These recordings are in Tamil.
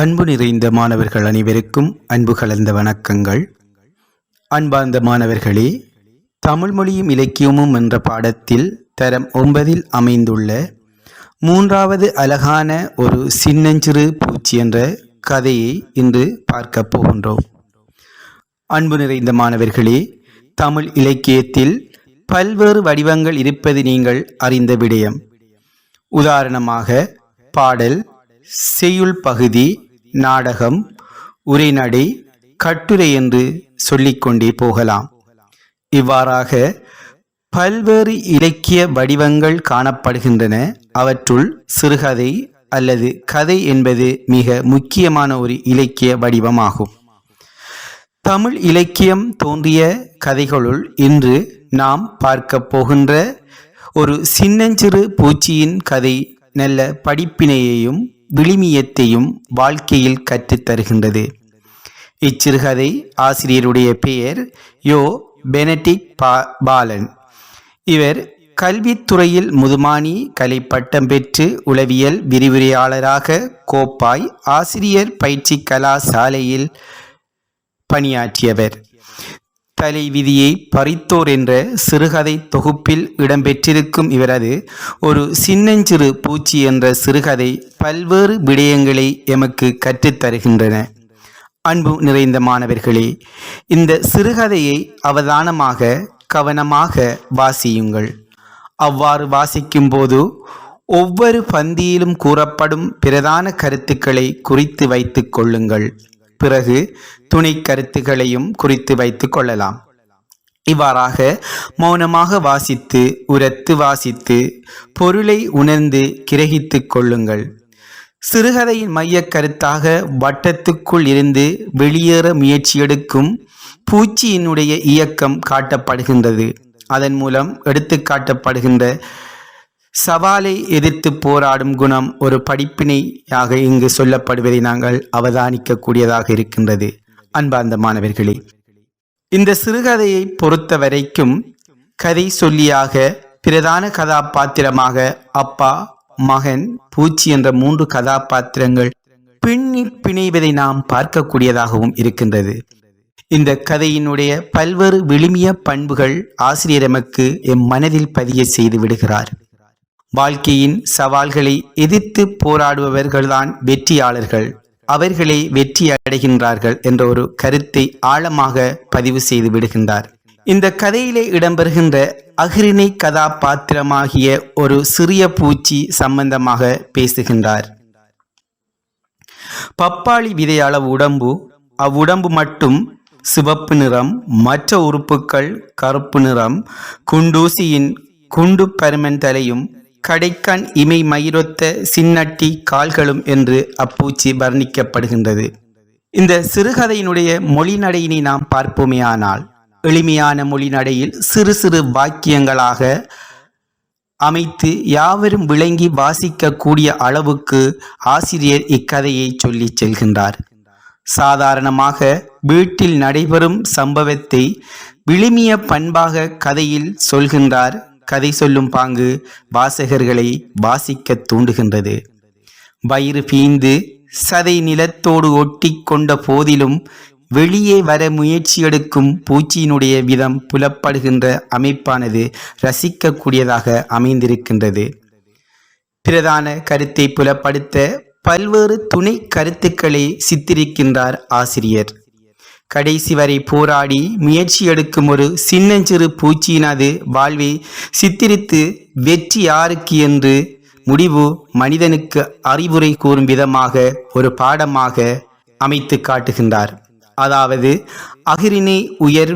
அன்பு நிறைந்த மாணவர்கள் அனைவருக்கும் அன்பு கலந்த வணக்கங்கள். அன்பார்ந்த மாணவர்களே தமிழ் மொழியும் இலக்கியமும் என்ற பாடத்தில் தரம் ஒன்பதில் அமைந்துள்ள மூன்றாவது அழகான ஒரு சின்னஞ்சிறு பூச்சி என்ற கதையை இன்று பார்க்கப் போகின்றோம். அன்பு நிறைந்த மாணவர்களே தமிழ் இலக்கியத்தில் பல்வேறு வடிவங்கள் இருப்பது நீங்கள் அறிந்த விடயம். உதாரணமாக பாடல் செய்யுள் பகுதி நாடகம் உரைநடை கட்டுரை என்று சொல்லிக்கொண்டே போகலாம். இவ்வாறாக பல்வேறு இலக்கிய வடிவங்கள் காணப்படுகின்றன. அவற்றுள் சிறுகதை அல்லது கதை என்பது மிக முக்கியமான ஒரு இலக்கிய வடிவமாகும். தமிழ் இலக்கியம் தோன்றிய கதைகளுள் இன்று நாம் பார்க்க போகின்ற ஒரு சின்னஞ்சிறு பூச்சியின் கதை நல்ல படிப்பினையையும் விளிமியத்தையும் வாழ்க்கையில் கற்றுத் தருகின்றது. இச்சிறுகதை ஆசிரியருடைய பெயர் யோ. பெனடிக் பா பாலன். இவர் கல்வித்துறையில் முதுமானி கலை பட்டம் பெற்று உளவியல் விரிவுரையாளராக கோப்பாய் ஆசிரியர் பயிற்சி கலாசாலையில் பணியாற்றியவர். தலைவிதியை பறித்தோர் என்ற சிறுகதை தொகுப்பில் இடம்பெற்றிருக்கும் இவரது ஒரு சின்னஞ்சிறு பூச்சி என்ற சிறுகதை பல்வேறு விடயங்களை எமக்கு கற்றுத்தருகின்றன. அன்பு நிறைந்த மாணவர்களே இந்த சிறுகதையை அவதானமாக கவனமாக வாசியுங்கள். அவ்வாறு வாசிக்கும்போது ஒவ்வொரு பந்தியிலும் கூறப்படும் பிரதான கருத்துக்களை குறித்து வைத்துக் கொள்ளுங்கள். பிறகு துணை கருத்துகளையும் குறித்து வைத்துக் கொள்ளலாம். இவ்வாறாக மௌனமாக வாசித்து உரத்து வாசித்து பொருளை உணர்ந்து கிரகித்துக் கொள்ளுங்கள். சிறுகதையின் மையக் கருத்தாக வட்டத்துக்குள் இருந்து வெளியேற முயற்சி எடுக்கும் பூச்சியினுடைய இயக்கம் காட்டப்படுகின்றது. அதன் மூலம் எடுத்து காட்டப்படுகின்ற சவாலை எதிர்த்து போராடும் குணம் ஒரு படிப்பினையாக இங்கு சொல்லப்படுவதை நாங்கள் அவதானிக்கக்கூடியதாக இருக்கின்றது. அன்பார்ந்த மாணவர்களே இந்த சிறுகதையை பொறுத்த வரைக்கும் கதை சொல்லியாக பிரதான கதாபாத்திரமாக அப்பா மகன் பூச்சி என்ற மூன்று கதாபாத்திரங்கள் பின்னில் பிணைவதை நாம் பார்க்கக்கூடியதாகவும் இருக்கின்றது. இந்த கதையினுடைய பல்வேறு விழுமிய பண்புகள் ஆசிரியர் எமக்கு எம் மனதில் பதிய செய்து விடுகிறார். வாழ்க்கையின் சவால்களை எதிர்த்து போராடுபவர்கள்தான் வெற்றியாளர்கள். அவர்களே வெற்றி அடைகின்றார்கள் என்ற ஒரு கருத்தை ஆழமாக பதிவு செய்து விடுகின்றார். இந்த கதையிலே இடம்பெறுகின்ற அகிரிணை கதாபாத்திரமாகிய ஒரு சிறிய பூச்சி சம்பந்தமாக பேசுகின்றார். பப்பாளி விதையாள உடம்பு அவ்வுடம்பு மட்டும் சிவப்பு நிறம் மற்ற உறுப்புகள் கருப்பு நிறம் குண்டூசியின் குண்டு பருமன் தலையும் கடைக்கண் இமை மயிரொத்த சின்னட்டி கால்களும் என்று அப்பூச்சி வர்ணிக்கப்படுகின்றது. இந்த சிறுகதையினுடைய மொழிநடையினை நாம் பார்ப்போமேயானால் எளிமையான மொழிநடையில் சிறு சிறு வாக்கியங்களாக அமைத்து யாவரும் விளங்கி வாசிக்கக்கூடிய அளவுக்கு ஆசிரியர் இக்கதையை சொல்லிச் செல்கின்றார். சாதாரணமாக வீட்டில் நடைபெறும் சம்பவத்தை விழுமிய பண்பாக கதையில் சொல்கின்றார் கதை சொல்லும் பாங்கு வாசகர்களை வாசிக்க தூண்டுகின்றது. வயிறு பீந்து சதை நிலத்தோடு ஒட்டி கொண்ட போதிலும் வெளியே வர முயற்சி எடுக்கும் பூச்சியினுடைய விதம் புலப்படுகின்ற அமைப்பானது ரசிக்கக்கூடியதாக அமைந்திருக்கின்றது. பிரதான கருத்தை புலப்படுத்த பல்வேறு துணை கருத்துக்களை சித்தரிக்கின்றார் ஆசிரியர். கடைசி வரை போராடி முயற்சி எடுக்கும் ஒரு சின்னஞ்சிறு பூச்சியினது வாழ்வை சித்திரித்து வெற்றி யாருக்கு என்று முடிவு மனிதனுக்கு அறிவுரை கூறும் விதமாக ஒரு பாடமாக அமைத்து காட்டுகின்றார். அதாவது அகிரினை உயர்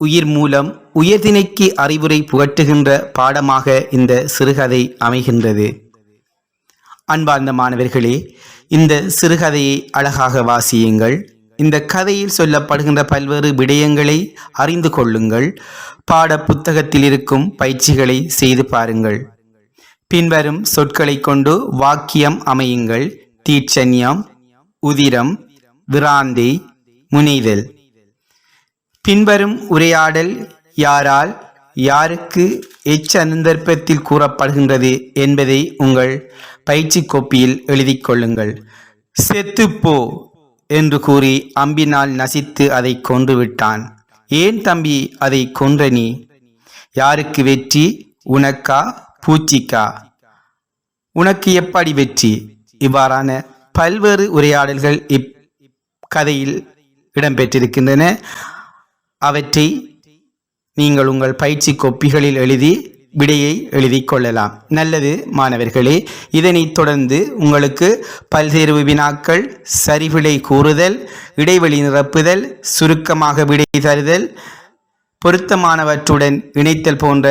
உயிர் மூலம் உயர்தினைக்கு அறிவுரை புகட்டுகின்ற பாடமாக இந்த சிறுகதை அமைகின்றது. அன்பார்ந்த மாணவர்களே இந்த சிறுகதையை அழகாக வாசியுங்கள். இந்த கதையில் சொல்லப்படுகின்ற பல்வேறு விடயங்களை அறிந்து கொள்ளுங்கள். பாட புத்தகத்தில் இருக்கும் பயிற்சிகளை செய்து பாருங்கள். பின்வரும் சொற்களை கொண்டு வாக்கியம் அமையுங்கள். தீட்சண்யம் உதிரம் விராந்தி முனைதல். பின்வரும் உரையாடல் யாரால் யாருக்கு எச்சந்தர்ப்பத்தில் கூறப்படுகின்றது என்பதை உங்கள் பயிற்சி கோப்பியில் எழுதி கொள்ளுங்கள். செத்துப்போ என்று கூறி அம்பினால் நசித்து அதை கொன்றுவிட்டான். ஏன் தம்பி அதை கொன்ற நீ? யாருக்கு வெற்றி? உனக்கா? பூச்சிக்கா? உனக்கு எப்படி வெற்றி? இவ்வாறான பல்வேறு உரையாடல்கள் இப் கதையில் இடம்பெற்றிருக்கின்றன. அவற்றை நீங்கள் உங்கள் பயிற்சி கொப்பிகளில் எழுதி விடையை எழுதி கொள்ளலாம். நல்லது மாணவர்களே. இதனைத் தொடர்ந்து உங்களுக்கு பல்தேர்வு வினாக்கள் சரிவிடை கூறுதல் இடைவெளி நிரப்புதல் சுருக்கமாக விடை தருதல் பொருத்தமானவற்றுடன் இணைத்தல் போன்ற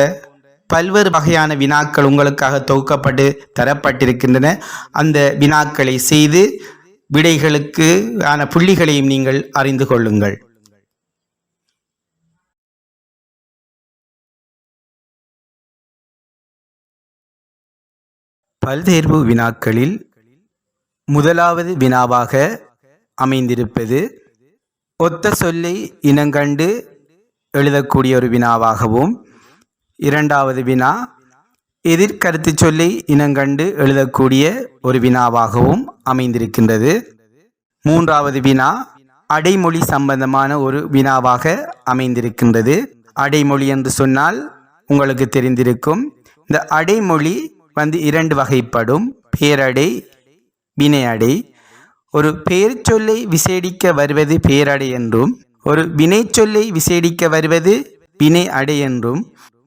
பல்வேறு வகையான வினாக்கள் உங்களுக்காக தொகுக்கப்பட்டு தரப்பட்டிருக்கின்றன. அந்த வினாக்களை செய்து விடைகளுக்கு ஆன புள்ளிகளையும் நீங்கள் அறிந்து கொள்ளுங்கள். பல்தேர்வு வினாக்களில் முதலாவது வினாவாக அமைந்திருப்பது ஒத்த சொல்லை இனங்கண்டு எழுதக்கூடிய ஒரு வினாவாகவும் இரண்டாவது வினா எதிர்கருத்து சொல்லை இனங்கண்டு எழுதக்கூடிய ஒரு வினாவாகவும் அமைந்திருக்கின்றது. மூன்றாவது வினா அடைமொழி சம்பந்தமான ஒரு வினாவாக அமைந்திருக்கின்றது. அடைமொழி என்று சொன்னால் உங்களுக்கு தெரிந்திருக்கும் இந்த அடைமொழி வந்து இரண்டு வகைப்படும். பேரடை வினையடை. ஒரு பெயர் சொல்லை விசேடிக்க வருவது பேரடை என்றும் ஒரு வினை சொல்லை விசேடிக்க வருவது வினை அடை என்றும்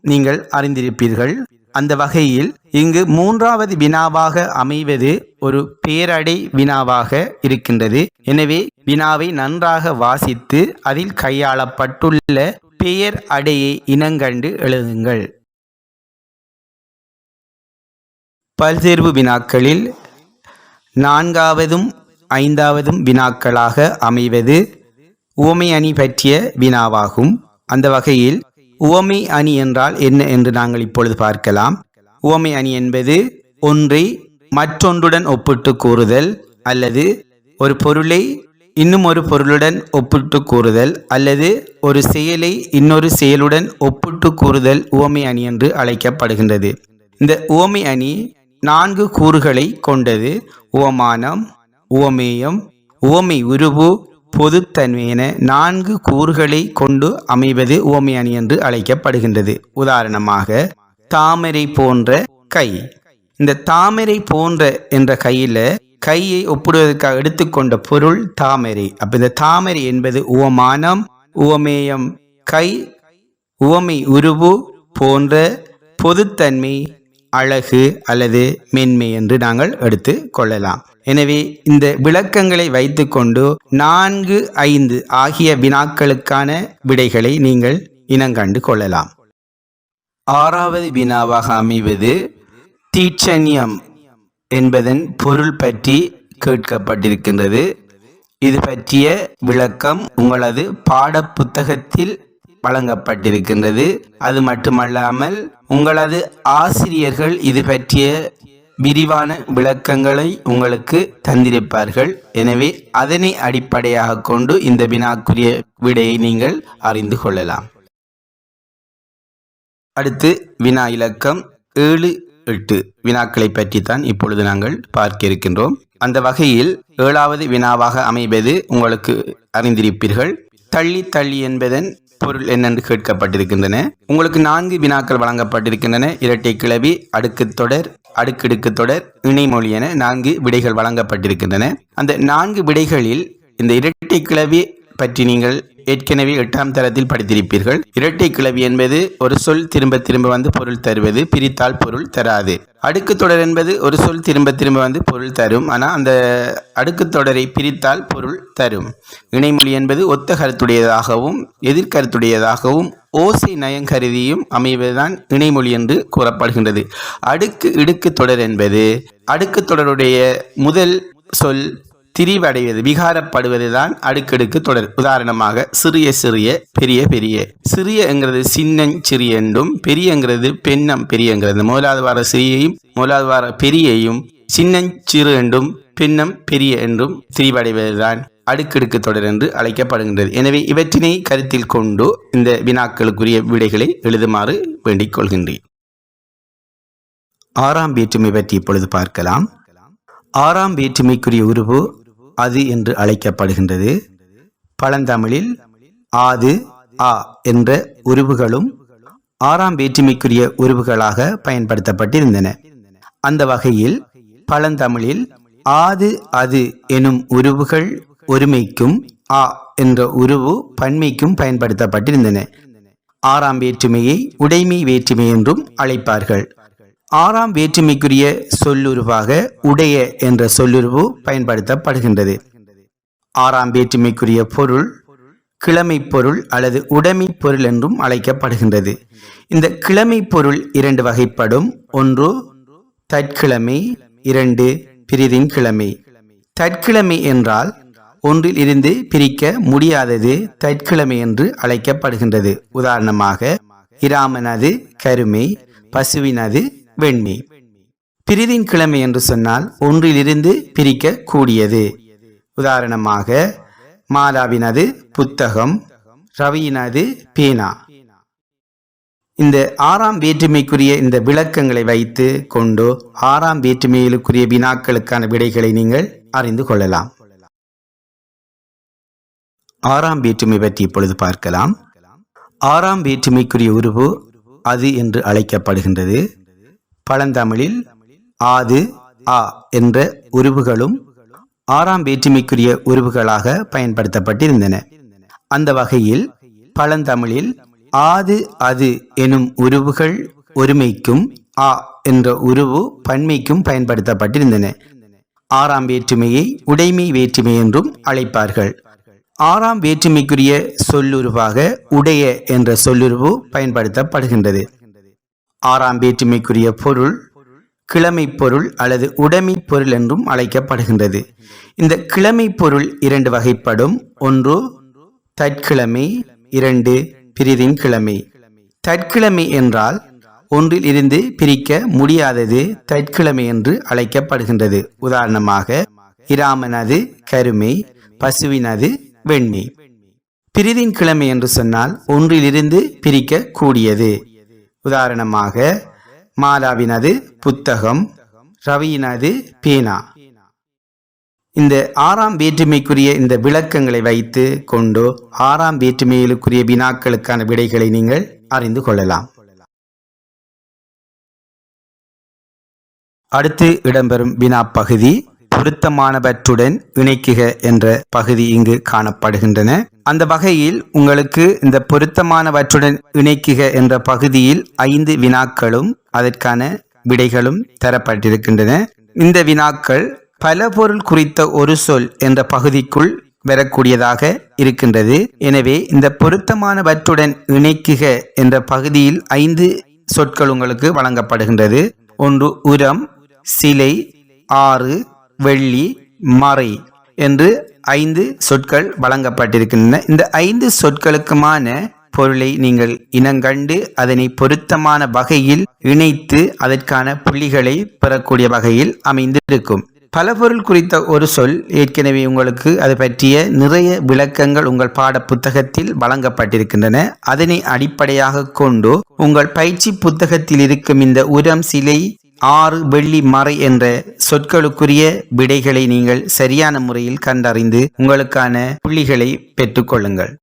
நீங்கள் அறிந்திருப்பீர்கள். அந்த வகையில் இங்கு மூன்றாவது வினாவாக அமைவது ஒரு பேரடை வினாவாக இருக்கின்றது. எனவே வினாவை நன்றாக வாசித்து அதில் கையாளப்பட்டுள்ள பெயர் அடையை இனங்கண்டு எழுதுங்கள். பல்தேர்வு வினாக்களில் நான்காவதும் ஐந்தாவதும் வினாக்களாக அமைவது உவமை அணி பற்றிய வினாவாகும். அந்த வகையில் உவமை அணி என்றால் என்ன என்று நாங்கள் இப்பொழுது பார்க்கலாம். உவமை அணி என்பது ஒன்றை மற்றொன்றுடன் ஒப்பிட்டு கூறுதல் அல்லது ஒரு பொருளை இன்னும் ஒரு பொருளுடன் ஒப்பிட்டு கூறுதல் அல்லது ஒரு செயலை இன்னொரு செயலுடன் ஒப்பிட்டு கூறுதல் உவமை அணி என்று அழைக்கப்படுகின்றது. இந்த உவமை அணி நான்கு கூறுகளை கொண்டது. உவமானம் உவமேயம் உவமை உருவு பொதுத்தன்மை என நான்கு கூறுகளை கொண்டு அமைவது உவமை அணி என்று அழைக்கப்படுகின்றது. உதாரணமாக தாமரை போன்ற கை. இந்த தாமரை போன்ற என்ற கையில கையை ஒப்பிடுவதற்காக எடுத்துக்கொண்ட பொருள் தாமரை. அப்ப இந்த தாமரை என்பது உவமானம் உவமேயம் கை உவமை உருவு போன்ற பொதுத்தன்மை அழகு அல்லது மென்மை என்று நாங்கள் எடுத்து கொள்ளலாம். எனவே இந்த விளக்கங்களை வைத்துக்கொண்டு நான்கு ஐந்து ஆகிய வினாக்களுக்கான விடைகளை நீங்கள் இனங்கண்டு கொள்ளலாம். ஆறாவது வினாவாக அமைவது தீட்சண்யம் என்பதன் பொருள் பற்றி கேட்கப்பட்டிருக்கின்றது. இது பற்றிய விளக்கம் உங்களது பாடப்புத்தகத்தில் வழங்கப்பட்டிருக்கின்றது. அது மட்டுமல்லாமல் உங்களது ஆசிரியர்கள் இது பற்றிய விரிவான விளக்கங்களை உங்களுக்கு தந்திருப்பார்கள். எனவே அதனை அடிப்படையாக கொண்டு இந்த வினாக்குரிய விடையை நீங்கள் அறிந்து கொள்ளலாம். அடுத்து வினா இலக்கம் ஏழு எட்டு. வினாக்களை பற்றி தான் இப்பொழுது நாங்கள் பார்க்க இருக்கின்றோம் அந்த வகையில் ஏழாவது வினாவாக அமைவது உங்களுக்கு அறிந்திருப்பீர்கள். தள்ளி தள்ளி என்பதன் பொருள் என்னென்று கேட்கப்பட்டிருக்கின்றன. உங்களுக்கு நான்கு வினாக்கள் வழங்கப்பட்டிருக்கின்றன. இரட்டை கிளவி அடுக்கு தொடர் அடுக்கடுக்கு தொடர் இணைமொழி என நான்கு விடைகள் வழங்கப்பட்டிருக்கின்றன. அந்த நான்கு விடைகளில் இந்த இரட்டை கிளவி பற்றி நீங்கள் ஏற்கனவே எட்டாம் தரத்தில் படித்திருப்பீர்கள். இரட்டை கிளவி என்பது ஒரு சொல் திரும்ப திரும்ப வந்து பொருள் தருவது பிரித்தால் பொருள் தராது. அடுக்கு தொடர் என்பது ஒரு சொல் திரும்ப திரும்ப வந்து பொருள் தரும். ஆனால் அந்த அடுக்கு தொடரை பிரித்தால் பொருள் தரும். இணைமொழி என்பது ஒத்த கருத்துடையதாகவும் எதிர்கருத்துடையதாகவும் ஓசை நயங்கருதியும் அமைவதுதான் இணைமொழி என்று கூறப்படுகின்றது. அடுக்கு இடுக்கு தொடர் என்பது அடுக்கு தொடருடைய முதல் சொல் திரிவடைவது விகாரப்படுவது தான் அடுக்கடுக்கு தொடர். உதாரணமாக சிறிய சிறிய பெரிய பெரிய. சிறிய சின்னம் சிறிய என்றும் பெரியங்கிறது பெண்ணம் பெரியங்கிறது முதலாவது வார சிறியையும் முதலாவது வார பெரியையும் சின்னம் சிறு என்றும் பின்னம் பெரிய என்றும் திரிவடைவதுதான் அடுக்கடுக்கு தொடர் என்று அழைக்கப்படுகின்றது. எனவே இவற்றினை கருத்தில் கொண்டு இந்த வினாக்களுக்குரிய விடைகளை எழுதுமாறு வேண்டிக் கொள்கின்றேன். ஆறாம் வேற்றுமை பற்றி இப்பொழுது பார்க்கலாம். ஆறாம் வேற்றுமைக்குரிய உருவு அது என்று அழைக்கப்படுகின்றது. பழந்தமிழில் ஆது ஆ என்ற உருவுகளும் ஆறாம் வேற்றுமைக்குரிய உருவுகளாக பயன்படுத்தப்பட்டிருந்தன. அந்த வகையில் பழந்தமிழில் ஆது அது எனும் உருவுகள் ஒருமைக்கும் ஆ என்ற உருவு பன்மைக்கும் பயன்படுத்தப்பட்டிருந்தன. ஆறாம் வேற்றுமையை உடைமை வேற்றுமை என்றும் அழைப்பார்கள். ஆறாம் வேற்றுமைக்குரிய சொல்லுருவாக உடைய என்ற சொல்லுருவு பயன்படுத்தப்படுகின்றது. ஆறாம் வேற்றுமைக்குரிய பொருள் கிழமை பொருள் அல்லது உடைமை பொருள் என்றும் அழைக்கப்படுகின்றது. இந்த கிழமை பொருள் இரண்டு வகைப்படும். ஒன்று தற்கிழமை இரண்டு பிரிதின் கிழமை தற்கிழமை என்றால் ஒன்றில் இருந்து பிரிக்க முடியாதது தற்கிழமை என்று அழைக்கப்படுகின்றது. உதாரணமாக இராமனது கருமை பசுவினது வெண்மை. பிரிதின் கிழமை என்று சொன்னால் ஒன்றிலிருந்து பிரிக்க கூடியது உதாரணமாக மாதாவினது புத்தகம் ரவியினது பேனா. இந்த ஆறாம் வேற்றுமைக்குரிய இந்த விளக்கங்களை வைத்து கொண்டு ஆறாம் வேற்றுமையிலுக்குரிய வினாக்களுக்கான விடைகளை நீங்கள் அறிந்து கொள்ளலாம். ஆறாம் வேற்றுமை பற்றி இப்பொழுது பார்க்கலாம். ஆறாம் வேற்றுமைக்குரிய உருவு அது என்று அழைக்கப்படுகின்றது. பழந்தமிழில் ஆது ஆ என்ற உருவுகளும் ஆறாம் வேற்றுமைக்குரிய உருவுகளாக பயன்படுத்தப்பட்டிருந்தன. அந்த வகையில் பழந்தமிழில் ஆது அது எனும் உருவுகள் ஒருமைக்கும் ஆ என்ற உருவு பன்மைக்கும் பயன்படுத்தப்பட்டிருந்தன. ஆறாம் வேற்றுமையை உடைமை வேற்றுமை என்றும் அழைப்பார்கள். ஆறாம் வேற்றுமைக்குரிய சொல்லுருவாக உடைய என்ற சொல்லுருவு பயன்படுத்தப்படுகின்றது. ஆறாம் வேற்றுமைக்குரிய பொருள் கிழமை பொருள் அல்லது உடைமை பொருள் என்றும் அழைக்கப்படுகின்றது. இந்த கிழமை பொருள் இரண்டு வகைப்படும். ஒன்று தற்கிழமை இரண்டு பிரிதின் கிழமை தற்கிழமை என்றால் ஒன்றில் இருந்து பிரிக்க முடியாதது தற்கிழமை என்று அழைக்கப்படுகின்றது. உதாரணமாக இராமனது கருமை பசுவினது வெண்மை பிரிதின் கிழமை என்று சொன்னால் ஒன்றிலிருந்து பிரிக்க கூடியது உதாரணமாக மாலாவினது புத்தகம் ரவியினது பேனா. இந்த ஆறாம் வேற்றுமைக்குரிய இந்த விளக்கங்களை வைத்து கொண்டு ஆறாம் வேற்றுமையிலுக்குரிய வினாக்களுக்கான விடைகளை நீங்கள் அறிந்து கொள்ளலாம். அடுத்து இடம்பெறும் வினா பகுதி பொருத்தமானவற்றுடன் இணைக்குக என்ற பகுதி இங்கு காணப்படுகின்றன. அந்த வகையில் உங்களுக்கு இந்த பொருத்தமானவற்றுடன் இணைக்குக என்ற பகுதியில் ஐந்து வினாக்களும் அதற்கான விடைகளும் தரப்பட்டிருக்கின்றன. இந்த வினாக்கள் பல பொருள் குறித்த ஒரு சொல் என்ற பகுதிக்குள் வரக்கூடியதாக இருக்கின்றது. எனவே இந்த பொருத்தமானவற்றுடன் இணைக்குக என்ற பகுதியில் ஐந்து சொற்கள் உங்களுக்கு வழங்கப்படுகின்றது. ஒன்று உரம் சிலை ஆறு வெள்ளி மறை என்று ஐந்து சொற்கள் வழங்கப்பட்டிருக்கின்றன. இந்த ஐந்து சொற்களுக்குமான பொருளை நீங்கள் இனங்கண்டு அதனை பொருத்தமான வகையில் இணைத்து அதற்கான புள்ளிகளை பெறக்கூடிய வகையில் அமைந்திருக்கும். பல பொருள் குறித்த ஒரு சொல் ஏற்கனவே உங்களுக்கு அது பற்றிய நிறைய விளக்கங்கள் உங்கள் பாட புத்தகத்தில் வழங்கப்பட்டிருக்கின்றன. அதனை அடிப்படையாக கொண்டு உங்கள் பயிற்சி புத்தகத்தில் இருக்கும் இந்த உரம் சிலை ஆறு வெள்ளி மறை என்ற சொற்களுக்குரிய விடைகளை நீங்கள் சரியான முறையில் கண்டறிந்து உங்களுக்கான புள்ளிகளை பெற்றுக்கொள்ளுங்கள்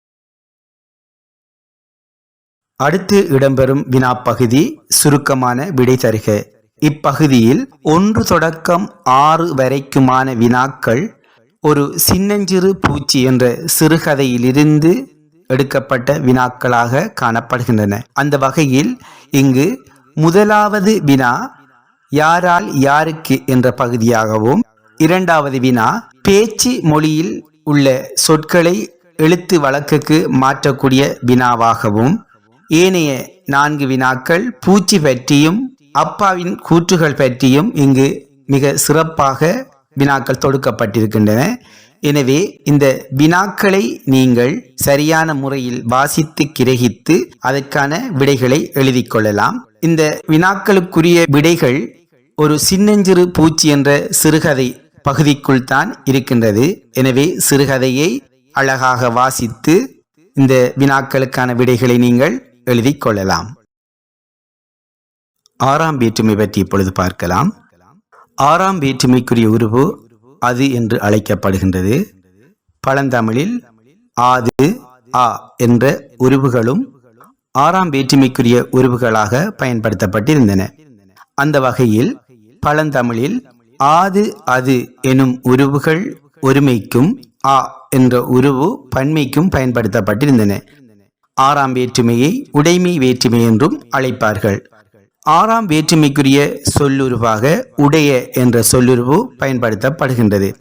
அடுத்து இடம்பெறும் வினாப்பகுதி சுருக்கமான விடை தருக. இப்பகுதியில் ஒன்று தொடக்கம் ஆறு வரைக்குமான வினாக்கள் ஒரு சின்னஞ்சிறு பூச்சி என்ற சிறுகதையிலிருந்து எடுக்கப்பட்ட வினாக்களாக காணப்படுகின்றன. அந்த வகையில் இங்கு முதலாவது வினா யாரால் யாருக்கு என்ற பகுதியாகவும் இரண்டாவது வினா பேச்சு மொழியில் உள்ள சொற்களை எழுத்து வழக்குக்கு மாற்றக்கூடிய வினாவாகவும் ஏனைய நான்கு வினாக்கள் பூச்சி பற்றியும் அப்பாவின் கூற்றுகள் பற்றியும் இங்கு மிக சிறப்பாக வினாக்கள் தொடுக்கப்பட்டிருக்கின்றன. எனவே இந்த வினாக்களை நீங்கள் சரியான முறையில் வாசித்து கிரகித்து அதற்கான விடைகளை எழுதி கொள்ளலாம். இந்த வினாக்களுக்குரிய விடைகள் ஒரு சின்னஞ்சிறு பூச்சி என்ற சிறுகதை பகுதிக்குள் தான் இருக்கின்றது. எனவே சிறுகதையை அழகாக வாசித்து இந்த வினாக்களுக்கான விடைகளை நீங்கள் எழுதி கொள்ளலாம். ஆறாம் வேற்றுமை பற்றி இப்பொழுது பார்க்கலாம். ஆறாம் வேற்றுமைக்குரிய உருவு அது என்று அழைக்கப்படுகின்றது. பழந்தமிழில் ஆது ஆ என்ற உருவுகளும் ஆறாம் வேற்றுமைக்குரிய உருவுகளாக பயன்படுத்தப்பட்டிருந்தன. அந்த வகையில் பழந்தமிழில் ஆது அது எனும் உருவுகள் ஒருமைக்கும் ஆ என்ற உருவு பன்மைக்கும் பயன்படுத்தப்பட்டிருந்தன. ஆறாம் வேற்றுமையை உடைமை வேற்றுமை என்றும் அழைப்பார்கள். ஆறாம் வேற்றுமைக்குரிய சொல்லுருவாக உடைய என்ற சொல்லுருவு பயன்படுத்தப்படுகின்றது.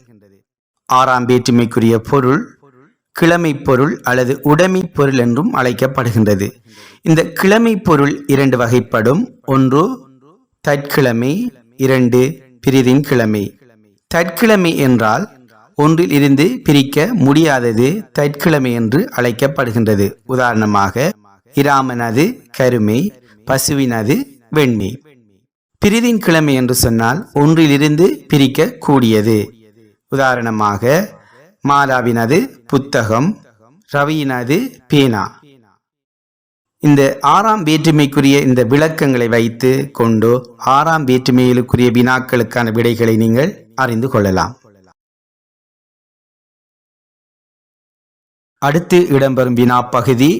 ஆறாம் வேற்றுமைக்குரிய பொருள் கிழமை பொருள் அல்லது உடைமை பொருள் என்றும் அழைக்கப்படுகின்றது. இந்த கிழமை பொருள் இரண்டு வகைப்படும். ஒன்று தற்கிழமை இரண்டு பிரிதின் கிழமை. தற்கிழமை என்றால் ஒன்றில் இருந்து பிரிக்க முடியாதது தற்கிழமை என்று அழைக்கப்படுகின்றது. உதாரணமாக இராமனது கருமை பசுவினது வெண்மை. பிரிதின் கிழமை என்று சொன்னால் ஒன்றிலிருந்து பிரிக்க கூடியது உதாரணமாக மாலாவினது புத்தகம் ரவியினது பேனா. இந்த ஆறாம் வேற்றுமைக்குரிய இந்த விளக்கங்களை வைத்து கொண்டு ஆறாம் வேற்றுமையிலுக்குரிய வினாக்களுக்கான விடைகளை நீங்கள் அறிந்து கொள்ளலாம். அடுத்து இடம்பெறும் வினா பகுதி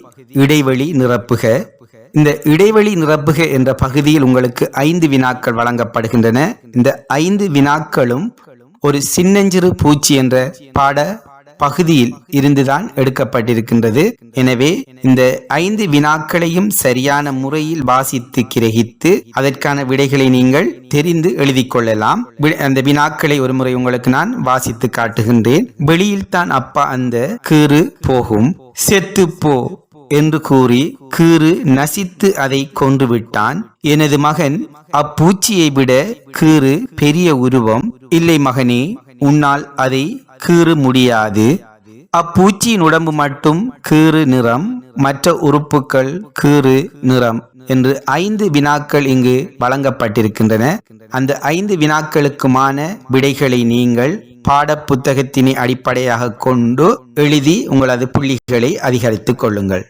இடைவெளி நிரப்புக. இந்த இடைவெளி நிரப்புக என்ற பகுதியில் உங்களுக்கு ஐந்து வினாக்கள் வழங்கப்படுகின்றன. இந்த ஐந்து வினாக்களும் ஒரு சின்னஞ்சிறு பூச்சி என்ற பாட பகுதியில் இருந்துதான் எடுக்கப்பட்டிருக்கின்றது. எனவே இந்த ஐந்து வினாக்களையும் சரியான முறையில் வாசித்து கிரகித்து அதற்கான விடைகளை நீங்கள் தெரிந்து எழுதி கொள்ளலாம். வி- அந்த வினாக்களை ஒரு முறை உங்களுக்கு நான் வாசித்து காட்டுகின்றேன். வெளியில் தான் அப்பா அந்த கீறு போகும். செத்து போ என்று கூறி கீறு நசித்து அதை கொன்றுவிட்டான் எனது மகன் அப்பூச்சியை விட கீறு பெரிய உருவம். இல்லை மகனே உன்னால் அதை கீறு முடியாது. அப்பூச்சியின் உடம்பு மட்டும் கீறு நிறம் மற்ற உறுப்புகள் கீறு நிறம் என்று ஐந்து வினாக்கள் இங்கு வழங்கப்பட்டிருக்கின்றன. அந்த ஐந்து வினாக்களுக்குமான விடைகளை நீங்கள் பாடப்புத்தகத்தினை அடிப்படையாக கொண்டு எழுதி உங்களது புள்ளிகளை அதிகரித்துக் கொள்ளுங்கள்.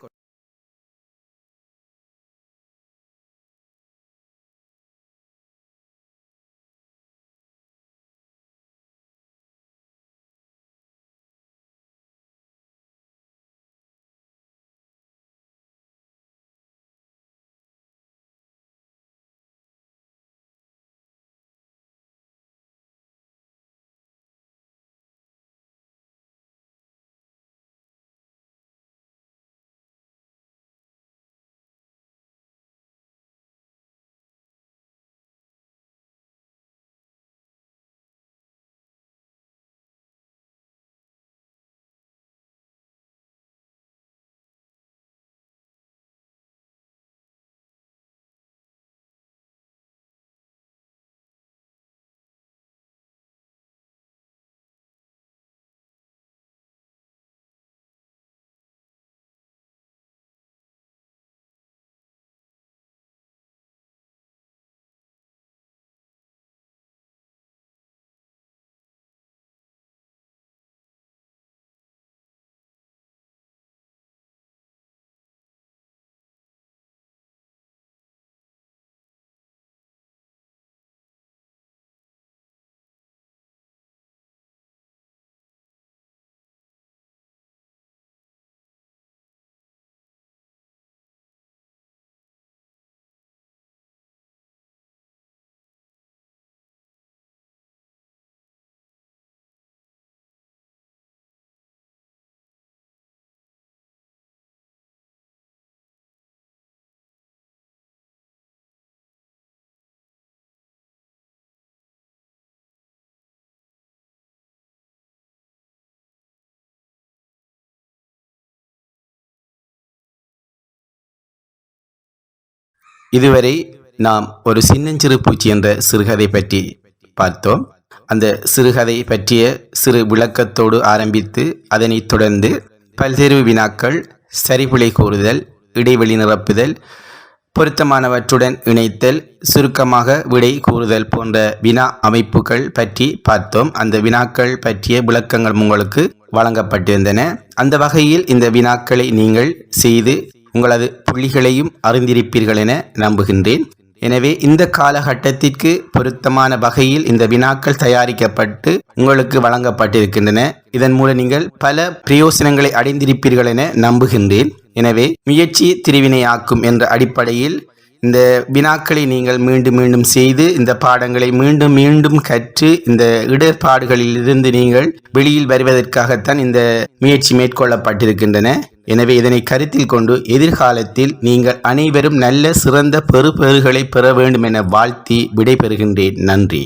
இதுவரை நாம் ஒரு சின்னஞ்சிறு பூச்சி என்ற சிறுகதை பற்றி பார்த்தோம். அந்த சிறுகதை பற்றிய சிறு விளக்கத்தோடு ஆரம்பித்து அதனைத் தொடர்ந்து பல்தேர்வு வினாக்கள் சரிபிழை கூறுதல் இடைவெளி நிரப்புதல் பொருத்தமானவற்றுடன் இணைத்தல் சுருக்கமாக விடை கூறுதல் போன்ற வினா அமைப்புகள் பற்றி பார்த்தோம். அந்த வினாக்கள் பற்றிய விளக்கங்கள் உங்களுக்கு வழங்கப்பட்டிருந்தன. அந்த வகையில் இந்த வினாக்களை நீங்கள் செய்து உங்களது புள்ளிகளையும் அறிந்திருப்பீர்கள் என நம்புகின்றேன். எனவே இந்த காலகட்டத்திற்கு பொருத்தமான வகையில் இந்த வினாக்கள் தயாரிக்கப்பட்டு உங்களுக்கு வழங்கப்பட்டிருக்கின்றன. இதன் மூலம் நீங்கள் பல பிரயோசனங்களை அடைந்திருப்பீர்கள் என நம்புகின்றேன். எனவே முயற்சி திருவினையாக்கும் என்ற அடிப்படையில் இந்த வினாக்களை நீங்கள் மீண்டும் மீண்டும் செய்து இந்த பாடங்களை மீண்டும் மீண்டும் கற்று இந்த இடர்பாடுகளில் இருந்து நீங்கள் வெளியில் வருவதற்காகத்தான் இந்த முயற்சி மேற்கொள்ளப்பட்டிருக்கின்றன. எனவே இதனை கருத்தில் கொண்டு எதிர்காலத்தில் நீங்கள் அனைவரும் நல்ல சிறந்த பெறுபேறுகளை பெற வேண்டும் என வாழ்த்தி விடைபெறுகின்றேன். நன்றி.